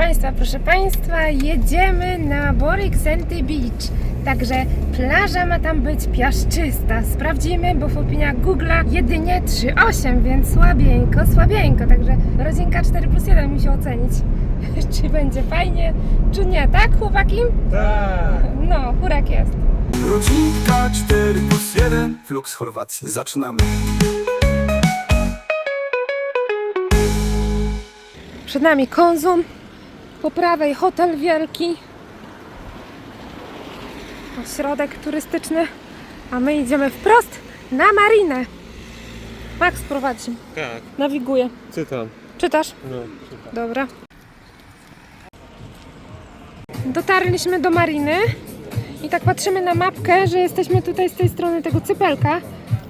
Państwa, proszę Państwa, jedziemy na Borik Sandy Beach. Także plaża ma tam być piaszczysta. Sprawdzimy, bo w opiniach Google'a jedynie 3,8, więc słabieńko, słabieńko. Także rodzinka 4 plus 1 musi ocenić, czy będzie fajnie, czy nie, tak chłopaki? Tak. No, hurak jest. Rodzinka 4 plus 1 Flux Chorwacji. Zaczynamy. Przed nami konzum, po prawej hotel wielki, ośrodek turystyczny, a my idziemy wprost na marinę. Max prowadzi, Tak, nawiguje. czytam. Czytasz? No, czytam. Dobra. Dotarliśmy do mariny i tak patrzymy na mapkę, że jesteśmy tutaj z tej strony tego cypelka,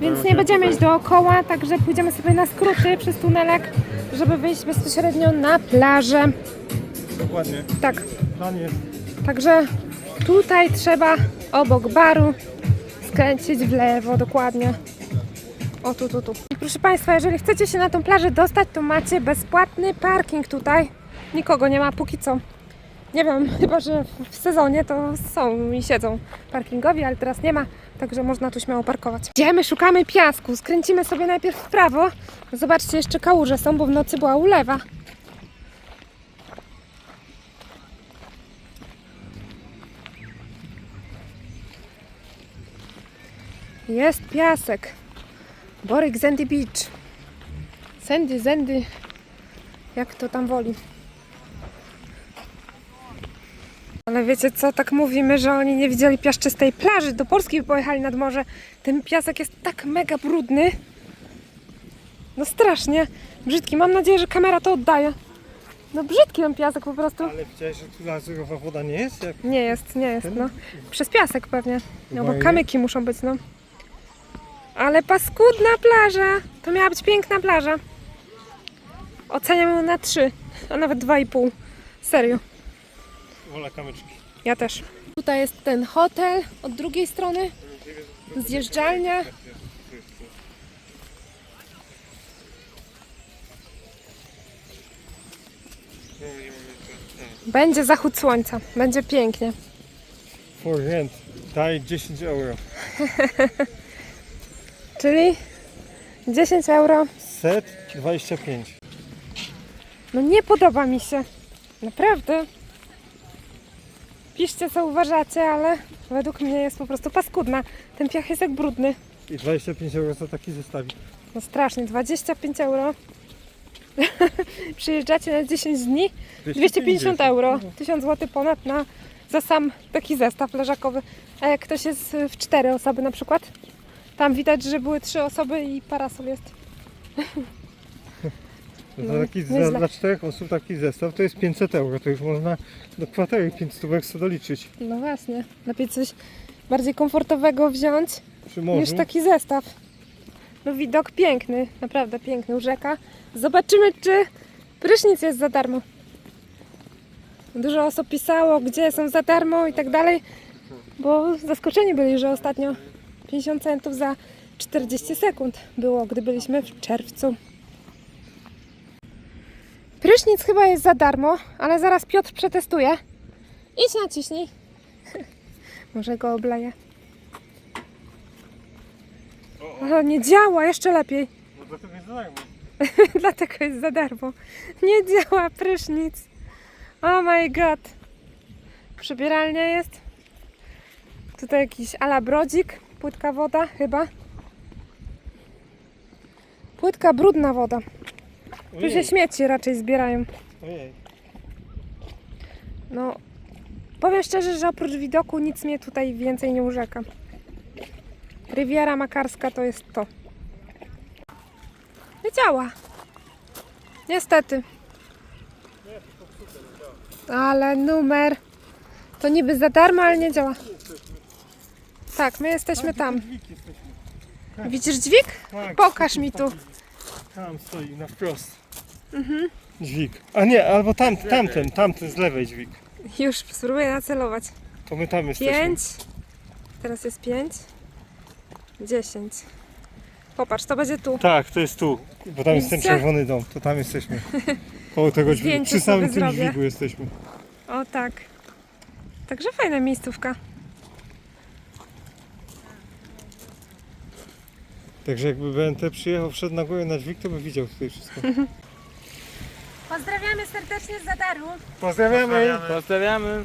więc nie będziemy iść dookoła, także pójdziemy sobie na skróty przez tunelek, żeby wyjść bezpośrednio na plażę. Dokładnie. Tak, Plan jest. Także tutaj trzeba obok baru skręcić w lewo, dokładnie. O tu, tu, tu. I proszę Państwa, jeżeli chcecie się na tą plażę dostać, to macie bezpłatny parking tutaj. Nikogo nie ma póki co. Nie wiem, chyba że w sezonie to są i siedzą parkingowi, ale teraz nie ma, także można tu śmiało parkować. Idziemy, szukamy piasku, skręcimy sobie najpierw w prawo. Zobaczcie, jeszcze kałuże są, bo w nocy była ulewa. Jest piasek. Boryk Sandy Beach. Sandy, Sandy. Jak to tam woli. Ale wiecie co, tak mówimy, że oni nie widzieli piaszczystej plaży. Do Polski pojechali nad morze. Ten piasek jest tak mega brudny. No strasznie. Brzydki. Mam nadzieję, że kamera to oddaje. No brzydki ten piasek po prostu. Ale widziałeś, że tu lazurowa woda nie jest? Jak... Nie jest, nie jest, no. Przez piasek pewnie. No bo kamyki muszą być, no. Ale paskudna plaża. To miała być piękna plaża. Oceniam ją na 3, a nawet 2,5. Serio. Wola kamyczki. Ja też. Tutaj jest ten hotel od drugiej strony. Zjeżdżalnia. Będzie zachód słońca. Będzie pięknie. For rent. Daj 10 euro. Czyli 10 euro. Set 25. No nie podoba mi się. Naprawdę. Piszcie co uważacie, ale według mnie jest po prostu paskudna. Ten piach jest jak brudny. I 25 euro za taki zestawik. No strasznie, 25 euro. Przyjeżdżacie na 10 dni, 250 euro. 1000 zł ponad na, za sam taki zestaw leżakowy. A jak ktoś jest w 4 osoby na przykład, tam widać, że były 3 osoby i parasol jest. Za No, taki, za, nieźle. dla czterech osób taki zestaw to jest 500 euro. To już można do kwatery 5 stówek sobie doliczyć. No właśnie, lepiej coś bardziej komfortowego wziąć Przy morzu. niż taki zestaw. No widok piękny, naprawdę piękny, rzeka. Zobaczymy, czy prysznic jest za darmo. Dużo osób pisało, gdzie są za darmo i tak dalej, bo zaskoczeni byli, że ostatnio 50 centów za 40 sekund było, gdy byliśmy w czerwcu. Prysznic chyba jest za darmo, ale zaraz Piotr przetestuje. Idź naciśnij. Może go obleję. O, nie działa, jeszcze lepiej. No dlatego jest za darmo. Dlatego jest za darmo. Nie działa prysznic. Oh my god. Przebieralnia jest. Tutaj jakiś ala brodzik. Płytka woda chyba. Płytka, brudna woda. Tu się śmieci raczej zbierają. Ojej. No, powiem szczerze, że oprócz widoku nic mnie tutaj więcej nie urzeka. Riviera Makarska to jest to. Nie działa. Niestety. Ale numer. To niby za darmo, ale nie działa. Tak, my jesteśmy tam. Dźwig jesteśmy. Widzisz dźwig? Tak, Pokaż mi tu. Tam stoi na wprost. Dźwig. A nie, albo tam, tamten, tamten z lewej dźwig. Już spróbuję nacelować. To my tam jesteśmy. 5. Teraz jest 5. 10. Popatrz, to będzie tu. Tak, to jest tu. Bo tam jest ten Widzicie? czerwony dom. To tam jesteśmy. Koło tego dźwigu, Zdjęcie przy samym sobie tym zrobię. dźwigu jesteśmy. O tak. Także fajna miejscówka. Także jakby BNT przyjechał, wszedł na górę na dźwig, to by widział tutaj wszystko. Pozdrawiamy serdecznie z Zadaru. Pozdrawiamy! Pozdrawiamy.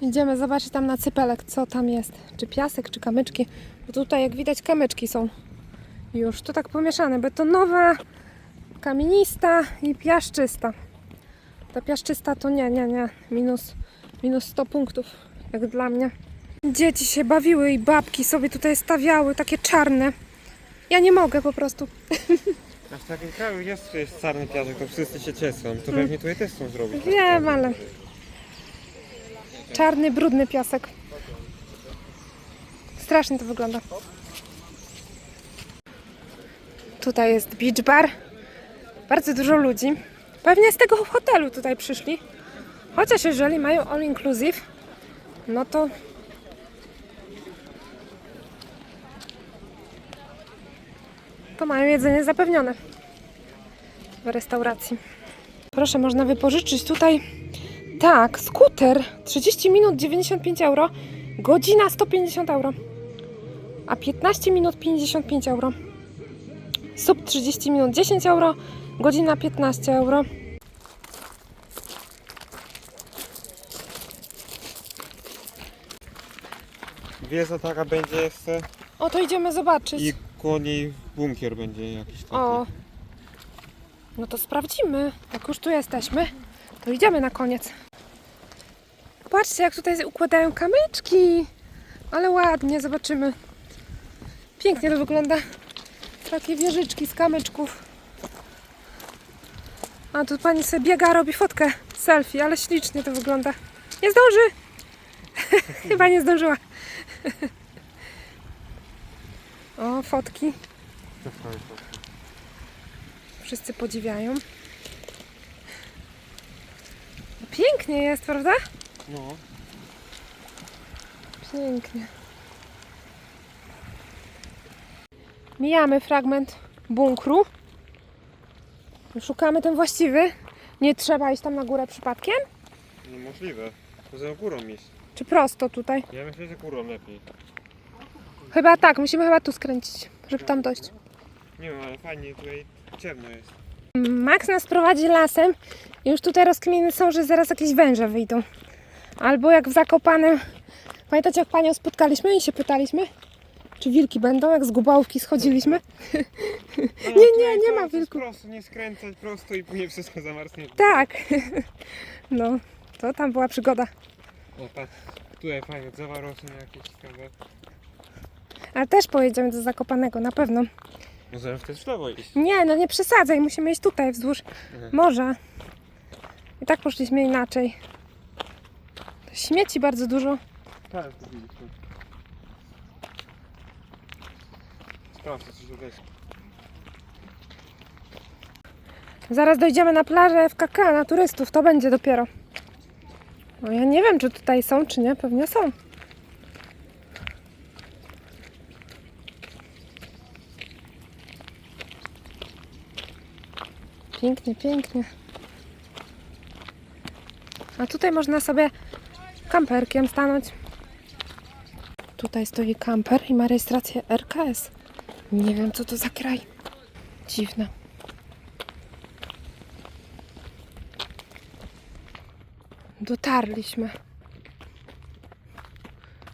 Idziemy zobaczyć tam na cypelek, co tam jest. Czy piasek, czy kamyczki. Bo tutaj jak widać kamyczki są już. To tak pomieszane. Betonowa, kamienista i piaszczysta. Ta piaszczysta to nie, nie, nie. Minus, minus 100 punktów, jak dla mnie. Dzieci się bawiły i babki sobie tutaj stawiały, takie czarne. Ja nie mogę po prostu. A w takim kraju jest, jest czarny piasek, to wszyscy się cieszą. To pewnie tutaj też chcą zrobić. Wiem, ale... Czarny, brudny piasek. Strasznie to wygląda. Tutaj jest beach bar. Bardzo dużo ludzi. Pewnie z tego hotelu tutaj przyszli. Chociaż jeżeli mają all inclusive, no to... To mają jedzenie zapewnione w restauracji. Proszę, można wypożyczyć tutaj tak, skuter 30 minut 95 euro, godzina 150 euro, a 15 minut 55 euro. Sub 30 minut 10 euro, godzina 15 euro. Wieża taka będzie jeszcze O, to idziemy zobaczyć. i koło niej bunkier będzie jakiś taki. O, no to sprawdzimy. Jak już tu jesteśmy, to idziemy na koniec. Patrzcie, jak tutaj układają kamyczki. Ale ładnie, zobaczymy. Pięknie to wygląda. Takie wieżyczki z kamyczków. A tu pani sobie biega, robi fotkę selfie, ale ślicznie to wygląda. Nie zdąży! Chyba nie zdążyła. o, fotki. Wszyscy podziwiają. Pięknie jest, prawda? No. Pięknie. Mijamy fragment bunkru. Szukamy ten właściwy. Nie trzeba iść tam na górę przypadkiem? Niemożliwe. Poza górą iść. Czy prosto tutaj? Ja myślę, że górą lepiej. Chyba tak, musimy chyba tu skręcić, żeby tam dojść. Nie wiem, ale fajnie tutaj ciemno jest. Max nas prowadzi lasem i już tutaj rozkminy są, że zaraz jakieś węże wyjdą. Albo jak w Zakopanem. Pamiętacie jak panią spotkaliśmy i się pytaliśmy? Czy wilki będą, jak z gubałówki schodziliśmy? No, Nie, nie, nie ma wilków. Prosto, nie skręcać prosto i później wszystko zamarznie. Tak. No, to tam była przygoda. O, patrz. Tutaj fajnie, drzewa rosną jakieś ciekawe. Ale też pojedziemy do Zakopanego, na pewno. Możemy też w lewo iść. Nie, no nie przesadzaj, musimy iść tutaj wzdłuż Mhm. morza. I tak poszliśmy inaczej. Śmieci bardzo dużo. Tak, to widzieliśmy. Sprawdź, coś tutaj jest. Zaraz dojdziemy na plażę FKK, na turystów, to będzie dopiero. No ja nie wiem, czy tutaj są, czy nie, pewnie są. Pięknie, pięknie. A tutaj można sobie kamperkiem stanąć. Tutaj stoi kamper i ma rejestrację RKS. Nie wiem, co to za kraj. Dziwne. Dotarliśmy.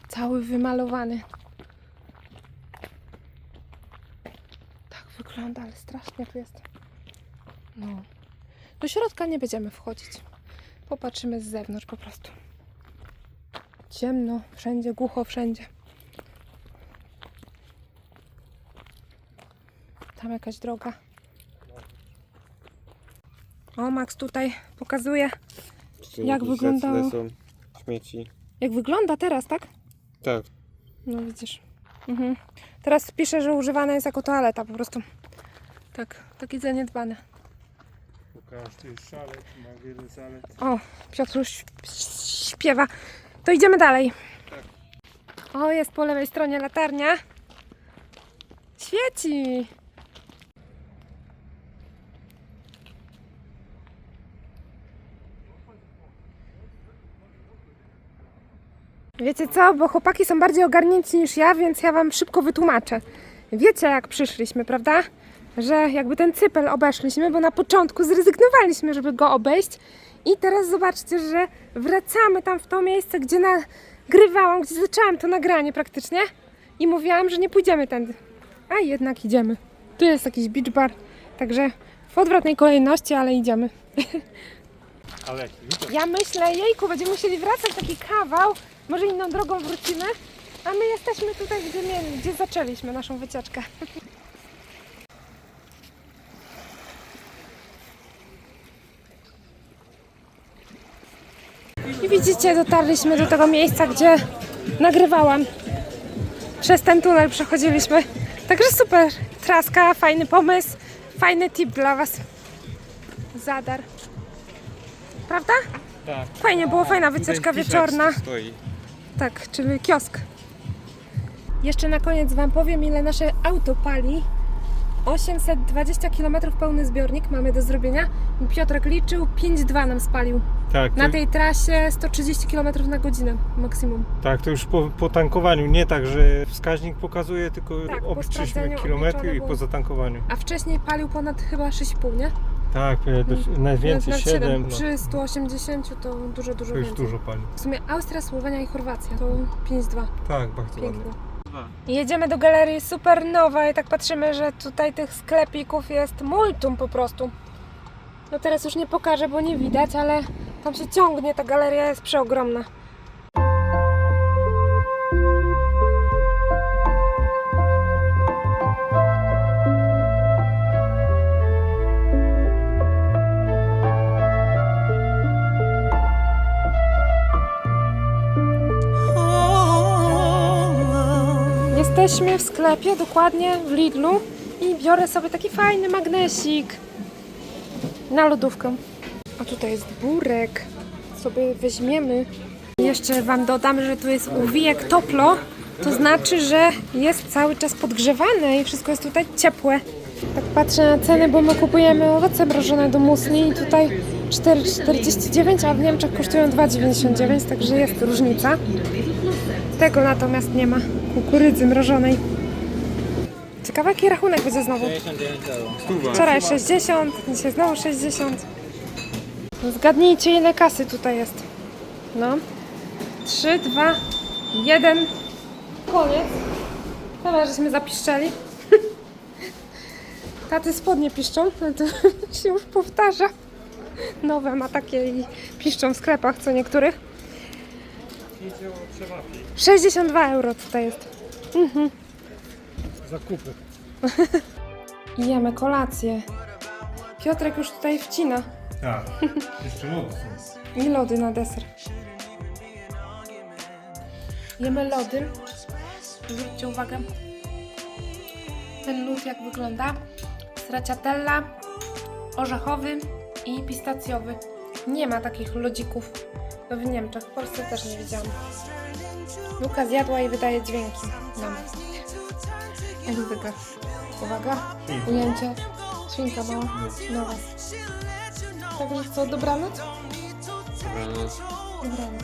Cały wymalowany. Tak wygląda, ale strasznie tu jest. No. Do środka nie będziemy wchodzić. Popatrzymy z zewnątrz po prostu. Ciemno, wszędzie, głucho, wszędzie. Tam jakaś droga. O, Max tutaj pokazuje, Jak jakieś wyglądało? lecą Śmieci. jak wygląda teraz, tak? Tak. No widzisz. Mhm. Teraz pisze, że używana jest jako toaleta po prostu. Tak, takie zaniedbane. Łukasz, to jest szalet, ma wiele zalet. O, Piotruś śpiewa. To idziemy dalej. O, jest po lewej stronie latarnia. Świeci. Wiecie co, bo chłopaki są bardziej ogarnięci niż ja, więc ja wam szybko wytłumaczę. Wiecie jak przyszliśmy, prawda? Że jakby ten cypel obeszliśmy, bo na początku zrezygnowaliśmy, żeby go obejść. I teraz zobaczcie, że wracamy tam w to miejsce, gdzie nagrywałam, gdzie zaczęłam to nagranie praktycznie. I mówiłam, że nie pójdziemy tędy. A jednak idziemy. Tu jest jakiś beach bar, także w odwrotnej kolejności, ale idziemy. Ale Ja myślę, jejku, będziemy musieli wracać taki kawał, może inną drogą wrócimy, a my jesteśmy tutaj, gdzie, mieli, gdzie zaczęliśmy naszą wycieczkę. I widzicie, dotarliśmy do tego miejsca, gdzie nagrywałam. Przez ten tunel przechodziliśmy. Także super, traska, fajny pomysł, fajny tip dla Was. Zadar. Prawda? tak. Fajnie, było fajna wycieczka wieczorna. Stoi. Tak, czyli kiosk. Jeszcze na koniec Wam powiem, ile nasze auto pali. 820 km pełny zbiornik mamy do zrobienia. Piotrek liczył, 5,2 nam spalił. Tak, Na to, tej trasie 130 km na godzinę maksimum. tak, to już po, po tankowaniu, nie tak, że wskaźnik pokazuje, tylko Tak, po obliczyliśmy sprawdzeniu kilometry obliczone i było. po zatankowaniu. A wcześniej palił ponad chyba 6,5, nie? Tak, e, do- najwięcej Nad 7, no, Przy 180 to dużo, dużo to już więcej. dużo pali. W sumie Austria, Słowenia i Chorwacja to 5,2. Tak, bardzo ładnie. Jedziemy do galerii Supernowa i tak patrzymy, że tutaj tych sklepików jest multum po prostu. No teraz już nie pokażę, bo nie widać, ale tam się ciągnie, ta galeria jest przeogromna. Jesteśmy w sklepie, dokładnie w Lidlu i biorę sobie taki fajny magnesik na lodówkę. A tutaj jest burek, sobie weźmiemy. Jeszcze Wam dodam, że tu jest uwijek toplo, to znaczy, że jest cały czas podgrzewane i wszystko jest tutaj ciepłe. Tak patrzę na ceny, bo my kupujemy owoce mrożone do musli i tutaj 4,49, a w Niemczech kosztują 2,99, także jest różnica. Tego natomiast nie ma. Kukurydzy mrożonej. Ciekawe jaki rachunek będzie znowu. Wczoraj 60, dzisiaj znowu 60. No Zgadnijcie ile kasy tutaj jest. No. 3, 2, 1. Koniec. Chyba żeśmy zapiszczeli. Taty spodnie piszczą, ale to się już powtarza. Nowe ma takie i piszczą w sklepach co niektórych. 62 euro tutaj jest. Zakupy. I Jemy kolację. Piotrek już tutaj wcina. Tak, jeszcze lody. I lody na deser. Jemy lody. Zwróćcie uwagę. Ten lód jak wygląda. Stracciatella, orzechowy i pistacjowy. Nie ma takich lodzików w Niemczech. W Polsce też nie widziałam. Luka zjadła i wydaje dźwięki nam. Jak zwykle. Uwaga. Ujęcie. Świnka mała. Nowa. Także co, dobranoc? Dobranoc. Dobranoc.